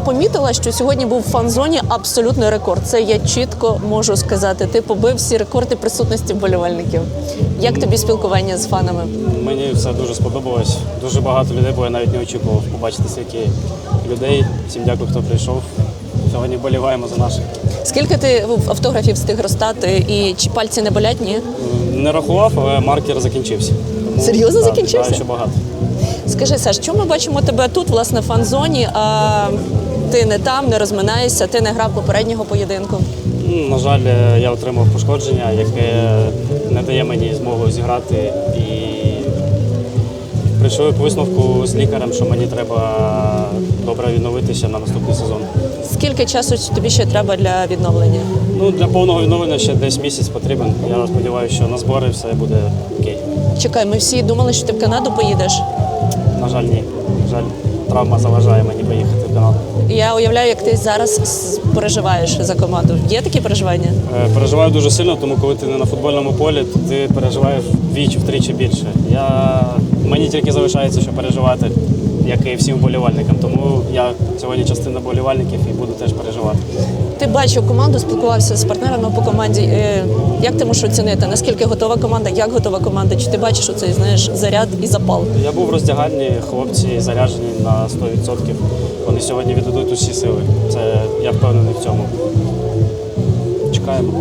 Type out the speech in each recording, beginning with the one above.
Я помітила, що сьогодні був в фан-зоні абсолютний рекорд. Це я чітко можу сказати. Ти побив всі рекорди присутності вболівальників. Як тобі спілкування з фанами? Мені все дуже сподобалось. Дуже багато людей, бо я навіть не очікував побачити стільки людей. Всім дякую, хто прийшов. Сьогодні боліваємо за наших. Скільки ти автографів встиг розстати і чи пальці не болять? Ні? Не рахував, але маркер закінчився. Тому, Серйозно так, закінчився? чекаю ще багато. Скажи, Саш, чому ми бачимо тебе тут, власне, в фан-зоні, а ти не там, не розминаєшся, ти не грав попереднього поєдинку? Ну, На жаль, е, я отримав пошкодження, яке не дає мені змогу зіграти. І прийшов к висновку з лікарем, що мені треба добре відновитися на наступний сезон. Скільки часу тобі ще треба для відновлення? Ну, для повного відновлення ще десь місяць потрібен. Я сподіваюся, що на збори все буде окей. Чекай, ми всі думали, що ти в Канаду поїдеш. На жаль, ні. На жаль, травма заважає мені поїхати в Канаду. Я уявляю, як ти зараз переживаєш за команду. Є такі переживання? Е, Переживаю дуже сильно, тому коли ти не на футбольному полі, то ти переживаєш вдвічі, втричі більше. Я... Мені тільки залишається, що переживати, як і всім вболівальникам. Тому я сьогодні частина вболівальників і буду теж переживати. Ти бачив команду, спілкувався з партнерами по команді. Е, Як ти можеш оцінити? Наскільки готова команда? Як готова команда? Чи ти бачиш оцей знаєш заряд і запал? Я був в роздягальні, хлопці заряджені на 100%. Вони сьогодні віддадуть усі сили. Це я впевнений в цьому. Чекаємо.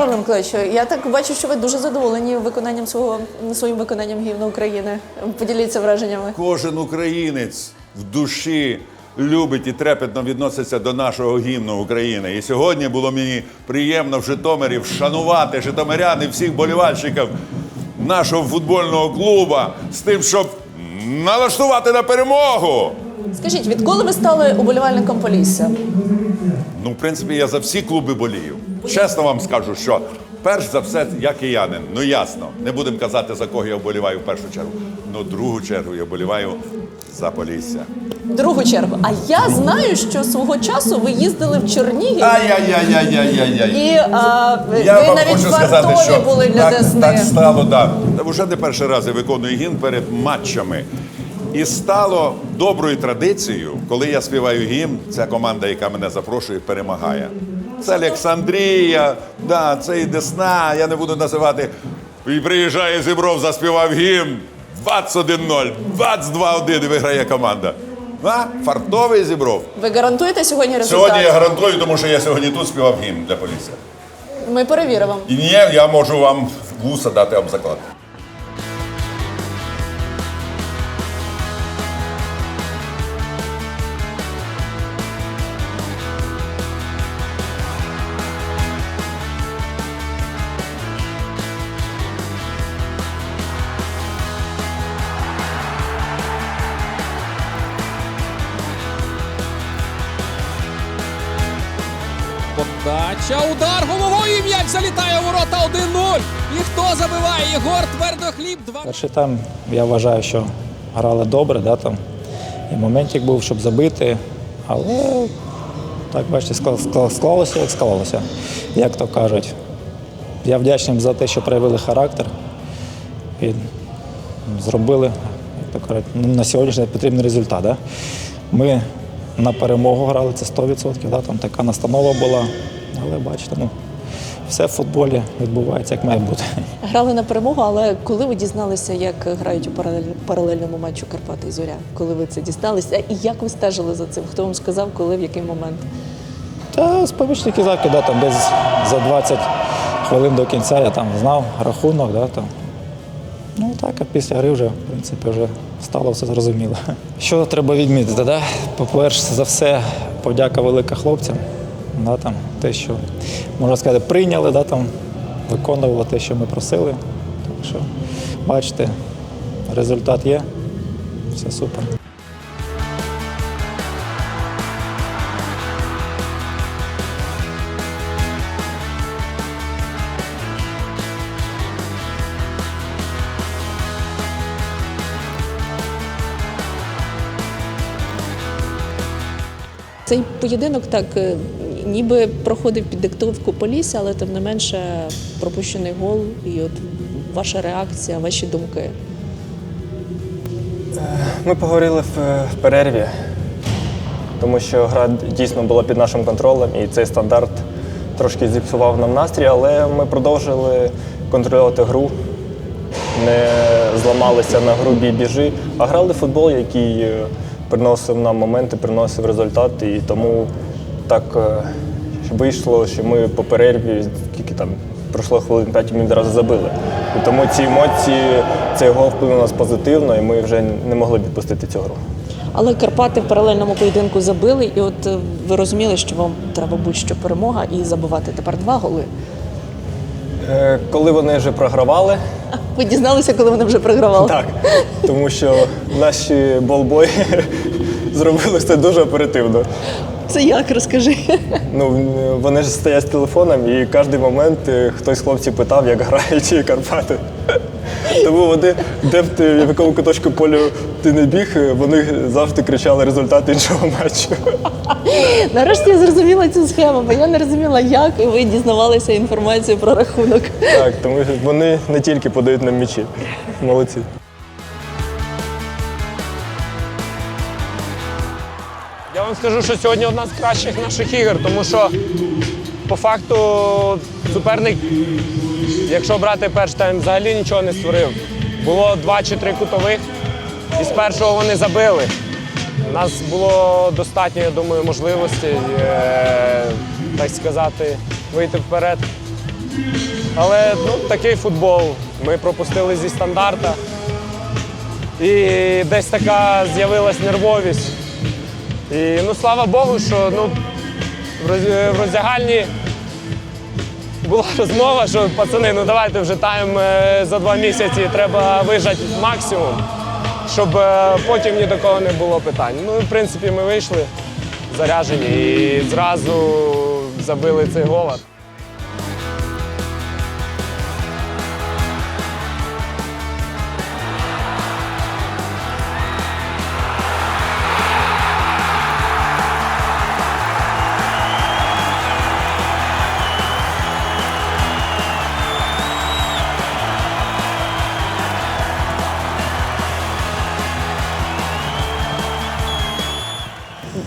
Павло Миколаївич, я так бачу, що ви дуже задоволені виконанням свого своїм виконанням гімну України. Поділіться враженнями. Кожен українець в душі любить і трепетно відноситься до нашого гімну України. І сьогодні було мені приємно в Житомирі вшанувати житомирян і всіх болівальщиків нашого футбольного клубу з тим, щоб налаштувати на перемогу. Скажіть, відколи ви стали уболівальником Полісся? Ну, в принципі, я за всі клуби болію. Чесно вам скажу, що перш за все я киянин. Ну ясно, не будемо казати, за кого я вболіваю в першу чергу. Ну, другу чергу я вболіваю за Полісся. Другу чергу. А я знаю, що свого часу ви їздили в Чернігів. Ай-яй-яй-яй-яй-яй. І а, ви вам навіть хочу сказати, вартові що були для так, Десни. так стало, да. Та Вже не перший раз я виконую гімн перед матчами. І стало доброю традицією, коли я співаю гімн, ця команда, яка мене запрошує, перемагає. Це Олександрія, да, це і Десна, я не буду називати. І приїжджає Зібров, заспівав гімн. 21-0, 22-1 і виграє команда. А? Фартовий Зібров. Ви гарантуєте сьогодні результат? Сьогодні я гарантую, тому що я сьогодні тут співав гімн для поліції. Ми перевіримо. І ні, я можу вам вуса дати об заклад. Залітає у ворота 1-0. І хто забиває? Єгор Твердохліб 2 Перший тайм я вважаю, що грали добре, да, там. і моментик був, щоб забити. Але так, бачите, скла- скла- склалося, як склалося, як то кажуть. Я вдячний за те, що проявили характер і зробили, як то кажуть, на сьогоднішній потрібний результат. Да? Ми на перемогу грали, це 100%, да? там така настанова була. Але бачите, ну, все в футболі відбувається, як має бути. Грали на перемогу, але коли ви дізналися, як грають у паралельному матчу Карпати і Зоря? Коли ви це дізналися? І як ви стежили за цим? Хто вам сказав, коли, в який момент? Та сповічники закида там десь за 20 хвилин до кінця я там знав рахунок, да, там. Ну так, а після гри вже, в принципі, вже стало все зрозуміло. Що треба відмітити? Да? По-перше, за все, подяка велика хлопцям. Да, там, те, що, можна сказати, прийняли, да, там, виконували те, що ми просили. Так що, бачите, результат є, все супер. Цей поєдинок так е, ніби проходив під диктовку Полісся, але тим не менше пропущений гол. І от ваша реакція, ваші думки. Ми поговорили в, перерві, тому що гра дійсно була під нашим контролем, і цей стандарт трошки зіпсував нам настрій, але ми продовжили контролювати гру, не зламалися на грубі біжи, а грали в футбол, який е, приносив нам моменти, приносив результати. І тому так е, вийшло, що ми по перерві, скільки там пройшло хвилин 5, ми відразу забили. І тому ці емоції, цей гол вплинув на нас позитивно, і ми вже не могли відпустити цю гру. Але Карпати в паралельному поєдинку забили, і от е, ви розуміли, що вам треба будь-що перемога і забивати тепер два голи. Е, Коли вони вже програвали, Ви дізналися, коли вони вже програвали? так, тому що наші болбої зробили все дуже оперативно. Це як розкажи? Ну, вони ж стоять з телефоном, і кожен момент е, хтось з хлопців питав, як грають ці Карпати. Тому вони, де б ти, в якому куточку полю ти не біг, е, вони завжди кричали результат іншого матчу. Нарешті я зрозуміла цю схему, бо я не розуміла, як і ви дізнавалися інформацію про рахунок. Так, тому що вони не тільки подають нам м'ячі. Молодці. Вам скажу, що сьогодні одна з кращих наших ігор, тому що по факту суперник, якщо брати перший тайм, взагалі нічого не створив. Було два чи три кутових, і з першого вони забили. У нас було достатньо, я думаю, можливостей, е, так сказати, вийти вперед. Але ну, такий футбол. Ми пропустили зі стандарта. І десь така з'явилась нервовість. І ну слава Богу, що ну, в роздягальні була розмова, що пацани, ну давайте вже тайм е, за два місяці треба вижати максимум, щоб е, потім ні до кого не було питань. Ну, в принципі, ми вийшли заряжені і зразу забили цей гол.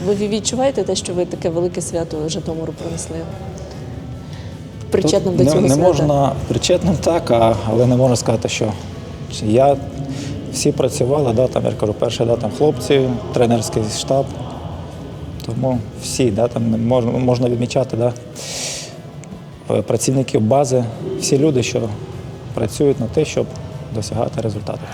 Ви відчуваєте те, що ви таке велике свято Житомиру принесли? Причетним до цього не свята? можна причетним так, а, але не можна сказати, що я всі працювали, да, там, я кажу, перше, да, там хлопці, тренерський штаб. Тому всі, да, там можна, можна відмічати да, е, працівників бази, всі люди, що працюють на те, щоб досягати результатів.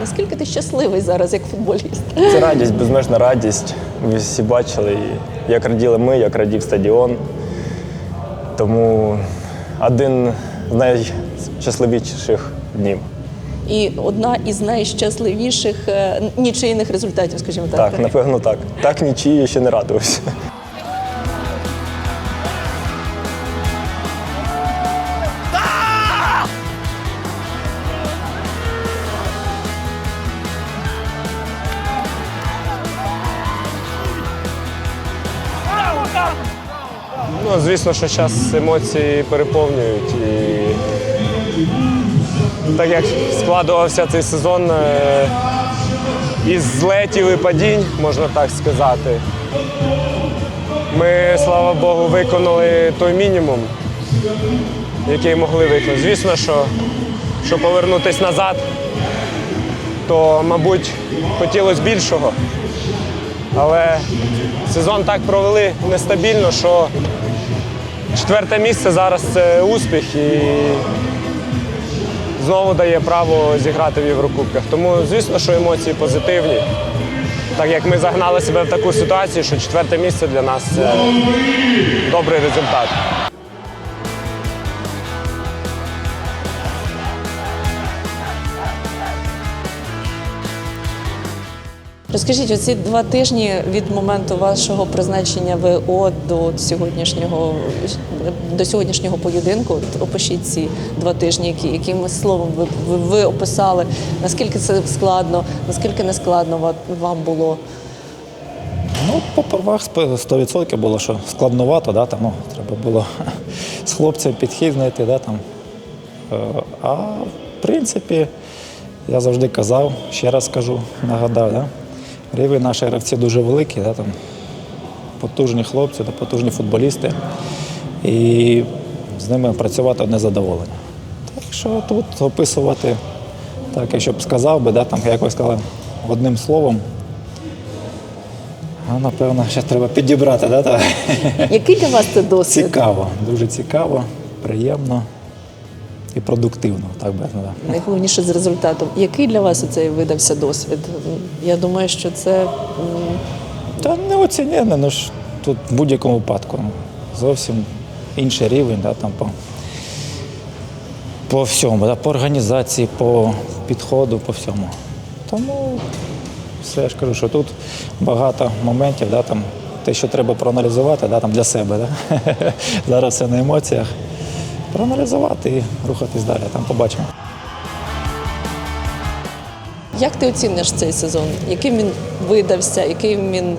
Наскільки ти щасливий зараз як футболіст? Це радість, безмежна радість. Ви всі бачили, як раділи ми, як радів стадіон. Тому один з найщасливіших днів. І одна із найщасливіших е, нічийних результатів, скажімо так. Так, напевно, так. Так нічиї ще не радувався. Ну, звісно, що зараз емоції переповнюють. І так як складувався цей сезон е, із злетів і падінь, можна так сказати. Ми, слава Богу, виконали той мінімум, який могли виконати. Звісно, що, що повернутися назад, то, мабуть, хотілося більшого. Але сезон так провели нестабільно, що четверте місце зараз це успіх і знову дає право зіграти в Єврокубках. Тому, звісно, що емоції позитивні. Так як ми загнали себе в таку ситуацію, що четверте місце для нас це добрий результат. Розкажіть, оці два тижні від моменту вашого призначення ВО до сьогоднішнього до сьогоднішнього поєдинку. Опишіть ці два тижні, які яким словом ви, ви, ви описали, наскільки це складно, наскільки не складно вам було. Ну, по первах 100% було, що складновато, да, там, ну, треба було з хлопцем підхід знайти. Да, там. Е, А в принципі, я завжди казав, ще раз кажу, нагадав, да, рівень наших гравців дуже великий, да, там, потужні хлопці, да, потужні футболісти. І з ними працювати одне задоволення. Так що тут описувати, так, якщо б сказав би, да, там, як ви сказали, одним словом. А, напевно, ще треба підібрати, да? Який для вас це досвід? Цікаво, дуже цікаво, приємно і продуктивно, так би да. Найголовніше з результатом. Який для вас цей видався досвід? Я думаю, що це Та не оцінєне, ну ж тут в будь-якому випадку. Зовсім інший рівень, да, там, по, по всьому, да, по організації, по підходу, по всьому. Тому все я ж кажу, що тут багато моментів, да, там, те, що треба проаналізувати да, там, для себе. Да? Зараз все на емоціях. Проаналізувати і рухатись далі, там побачимо. Як ти оціниш цей сезон? Яким він видався, яким він,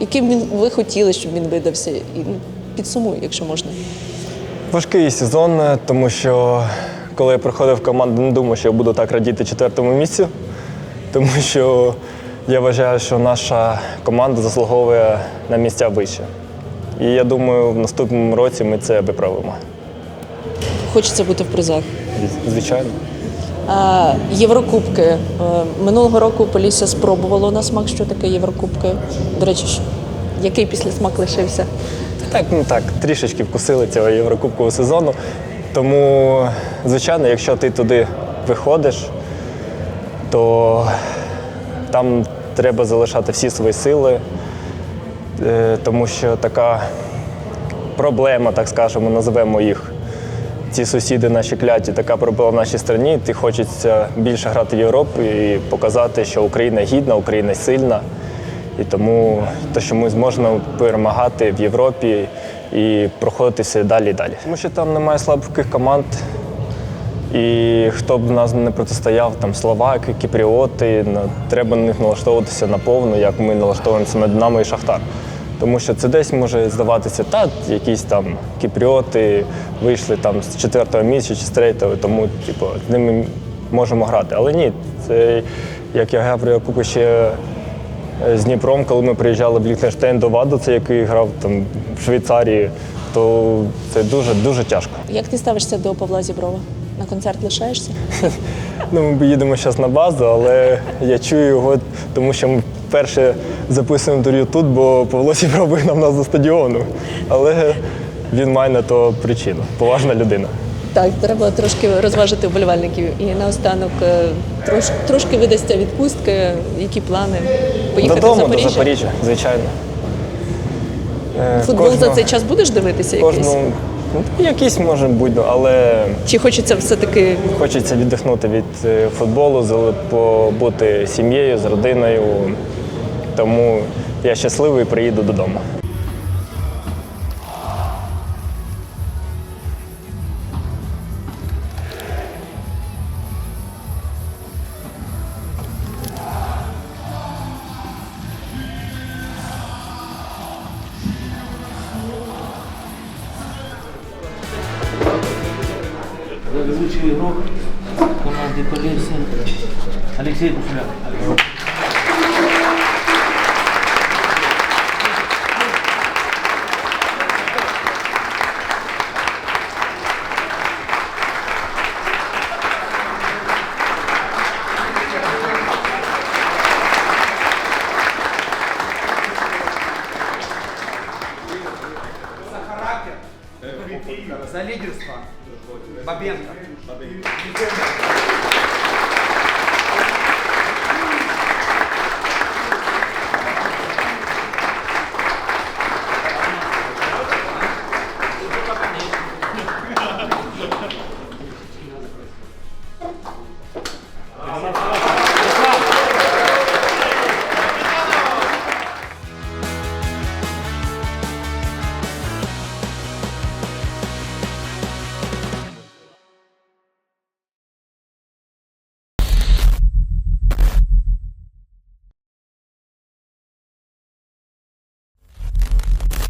яким він ви хотіли, щоб він видався? І ну, підсумуй, якщо можна. Важкий сезон, тому що коли я приходив в команду, не думав, що я буду так радіти четвертому місцю, тому що я вважаю, що наша команда заслуговує на місця вище. І я думаю, в наступному році ми це виправимо. Хочеться бути в призах. Звичайно. Єврокубки. Е, Минулого року Полісся спробувало на смак, що таке Єврокубки. До речі, який після смак лишився? Так, ну так, трішечки вкусили цього єврокубкового сезону. Тому, звичайно, якщо ти туди виходиш, то там треба залишати всі свої сили, е, тому що така проблема, так скажемо, називемо їх. Ці сусіди наші кляті, така проблема в нашій країні. Ти хочеться більше грати в Європу і показати, що Україна гідна, Україна сильна. І тому те, що ми зможемо перемагати в Європі і проходити все далі і далі. Тому що там немає слабких команд. І хто б нас не протистояв, там словаки, кіпріоти, треба на них налаштовуватися наповну, як ми налаштовуємося на Динамо і Шахтар. Тому що це десь може здаватися, та якісь там кіпріоти вийшли там з четвертого місця чи з третього, тому типу, з ними можемо грати. Але ні, це як я говорив, купу ще е, з Дніпром, коли ми приїжджали в Ліхтенштейн до Ваду, це який грав там в Швейцарії, то це дуже дуже тяжко. Як ти ставишся до Павла Зіброва? На концерт лишаєшся? Ну, ми їдемо зараз на базу, але я чую його, тому що ми вперше записуємо інтерв'ю тут, бо Павло Сібров вигнав нас за стадіону. Але він має на то причину. Поважна людина. Так, треба трошки розважити вболівальників. І наостанок е, трош, трошки видасться відпустки. Які плани? Поїхати в Додому Запоріжжя? до Запоріжжя, звичайно. Е, Футбол за цей час будеш дивитися якийсь? Кожну, ну, якийсь може бути, але Чи хочеться все-таки хочеться віддихнути від е, футболу, побути сім'єю, з родиною. Тому я щасливий приїду додому. Ведучий игрок команды Полесья Алексей Бушляк.